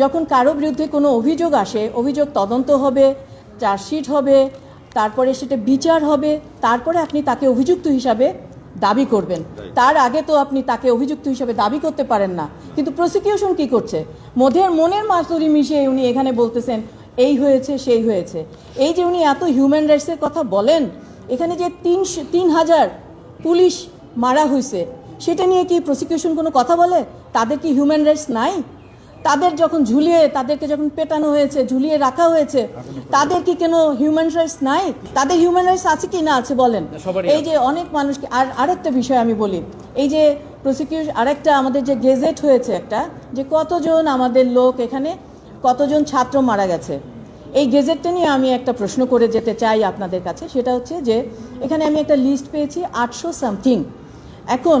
যখন কারও বিরুদ্ধে কোনো অভিযোগ আসে অভিযোগ তদন্ত হবে চার্জশিট হবে তারপরে সেটা বিচার হবে তারপরে আপনি তাকে অভিযুক্ত হিসাবে দাবি করবেন। তার আগে তো আপনি তাকে অভিযুক্ত হিসাবে দাবি করতে পারেন না। কিন্তু প্রসিকিউশন কি করছে? মধ্যের মনের মাসুরি মিশিয়ে উনি এখানে বলতেছেন এই হয়েছে সেই হয়েছে। এই যে উনি এত হিউম্যান রাইটসের কথা বলেন এখানে যে তিন তিন হাজার পুলিশ মারা হয়েছে সেটা নিয়ে কি প্রসিকিউশন কোনো কথা বলে? তাদের কি হিউম্যান রাইটস নাই? তাদের যখন ঝুলিয়ে তাদেরকে যখন পেটানো হয়েছে ঝুলিয়ে রাখা হয়েছে তাদের কি কোনো হিউম্যান রাইটস নাই? তাদের হিউম্যান রাইটস আছে কি না আছে বলেন। এই যে অনেক মানুষকে আর আরেকটা বিষয় আমি বলি এই যে প্রসিকিউশন আরেকটা আমাদের যে গেজেট হয়েছে একটা যে কতজন আমাদের লোক এখানে কতজন ছাত্র মারা গেছে। এই গেজেটটা নিয়ে আমি একটা প্রশ্ন করে যেতে চাই আপনাদের কাছে সেটা হচ্ছে যে এখানে আমি একটা লিস্ট পেয়েছি আটশো সামথিং এখন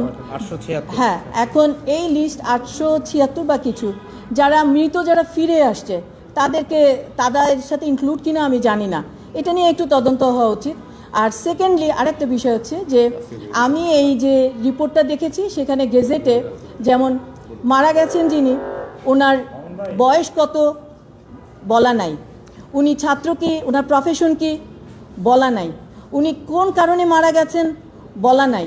হ্যাঁ এখন এই লিস্ট আটশো ছিয়াত্তর বা কিছু যারা মৃত যারা ফিরে আসছে তাদেরকে তাদের সাথে ইনক্লুড কিনা আমি জানি না। এটা নিয়ে একটু তদন্ত হওয়া উচিত। আর সেকেন্ডলি আরেকটা বিষয় হচ্ছে যে আমি এই যে রিপোর্টটা দেখেছি সেখানে গেজেটে যেমন মারা গেছেন যিনি ওনার বয়স কত বলা নাই। উনি ছাত্র কি ওনার প্রফেশন কি বলা নাই। উনি কোন কারণে মারা গেছেন বলা নাই।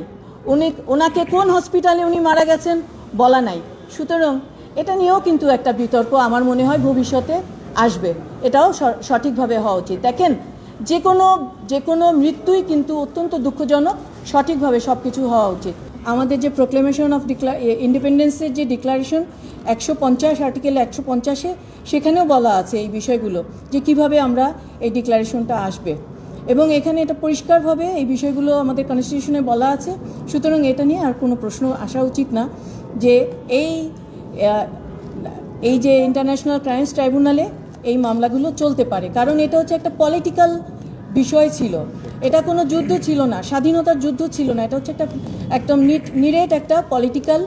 উনি ওনাকে কোন হসপিটালে উনি মারা গেছেন বলা নাই। সুতরাং এটা নিয়েও কিন্তু একটা বিতর্ক আমার মনে হয় ভবিষ্যতে আসবে। এটাও সঠিকভাবে হওয়া উচিত। দেখেন, যে কোনো যে কোনো মৃত্যুই কিন্তু অত্যন্ত দুঃখজনক, সঠিকভাবে সব কিছু হওয়া উচিত। আমাদের যে প্রোক্লেমেশন অফ ডিক্লা ইন্ডিপেন্ডেন্সের যে ডিক্লারেশন একশো পঞ্চাশ আর্টিকেল একশো পঞ্চাশে, সেখানেও বলা আছে এই বিষয়গুলো, যে কীভাবে আমরা এই ডিক্লারেশনটা আসবে। এবং এখানে এটা পরিষ্কারভাবে এই বিষয়গুলো আমাদের কনস্টিটিউশনে বলা আছে। সুতরাং এটা নিয়ে আর কোনো প্রশ্ন আসা উচিত না যে এই এই যে ইন্টারন্যাশনাল ক্রাইমস ট্রাইব্যুনালে এই মামলাগুলো চলতে পারে। কারণ এটা হচ্ছে একটা পলিটিক্যাল বিষয় ছিল। এটা কোনো যুদ্ধ ছিল না, স্বাধীনতার যুদ্ধ ছিল না। এটা হচ্ছে একটা একদম নিরেট একটা পলিটিক্যাল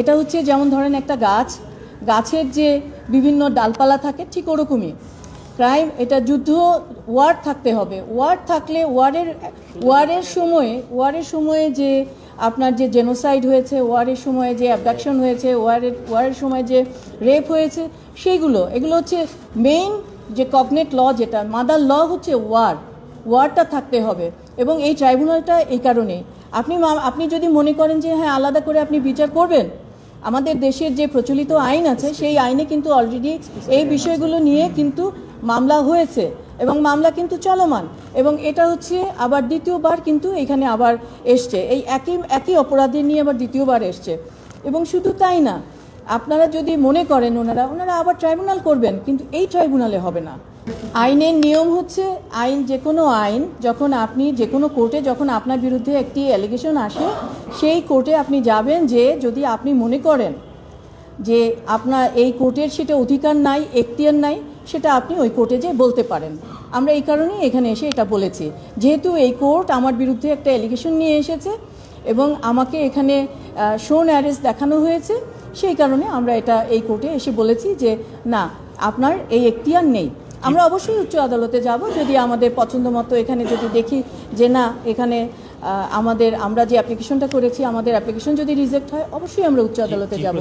এটা হচ্ছে যেমন ধরেন একটা গাছ, গাছের যে বিভিন্ন ডালপালা থাকে ঠিক ওরকমই। ক্রাইম, এটা যুদ্ধ, ওয়ার থাকতে হবে। ওয়ার থাকলে ওয়ারের ওয়ারের সময়ে ওয়ারের সময়ে যে আপনার যে জেনোসাইড হয়েছে, ওয়ারের সময়ে যে অ্যাবডাকশন হয়েছে, ওয়ারের ওয়ারের সময় যে রেপ হয়েছে, সেইগুলো, এগুলো হচ্ছে মেইন যে কগনেট ল যেটা মাদার ল হচ্ছে ওয়ার। ওয়ারটা থাকতে হবে। এবং এই ট্রাইব্যুনালটা এই কারণেই আপনি আপনি যদি মনে করেন যে হ্যাঁ আলাদা করে আপনি বিচার করবেন, আমাদের দেশের যে প্রচলিত আইন আছে, সেই আইনে কিন্তু অলরেডি এই বিষয়গুলো নিয়ে কিন্তু মামলা হয়েছে এবং মামলা কিন্তু চলমান এবং এটা হচ্ছে আবার দ্বিতীয়বার কিন্তু এখানে আবার এসছে। এই একই একই অপরাধী নিয়ে আবার দ্বিতীয়বার এসছে। এবং শুধু তাই না, আপনারা যদি মনে করেন ওনারা ওনারা আবার ট্রাইব্যুনাল করবেন, কিন্তু এই ট্রাইব্যুনালে হবে না। আইনের নিয়ম হচ্ছে আইন যে কোনো আইন, যখন আপনি যে কোনো কোর্টে যখন আপনার বিরুদ্ধে একটি অ্যালিগেশন আসে, সেই কোর্টে আপনি যাবেন যে যদি আপনি মনে করেন যে আপনার এই কোর্টের সেটা অধিকার নাই এখতিয়ার নাই সেটা আপনি ওই কোর্টে যে বলতে পারেন। আমরা এই কারণেই এখানে এসে এটা বলেছি। যেহেতু এই কোর্ট আমার বিরুদ্ধে একটা অ্যালিগেশন নিয়ে এসেছে এবং আমাকে এখানে শোন অ্যারেস্ট দেখানো হয়েছে সেই কারণে আমরা এটা এই কোর্টে এসে বলেছি যে না আপনার এই এখতিয়ার নেই। আমরা অবশ্যই উচ্চ আদালতে যাব যদি আমাদের পছন্দ মতো এখানে যদি দেখি যে না এখানে আমাদের আমরা যে অ্যাপ্লিকেশনটা করেছি আমাদের অ্যাপ্লিকেশন যদি রিজেক্ট হয় অবশ্যই আমরা উচ্চ আদালতে যাব।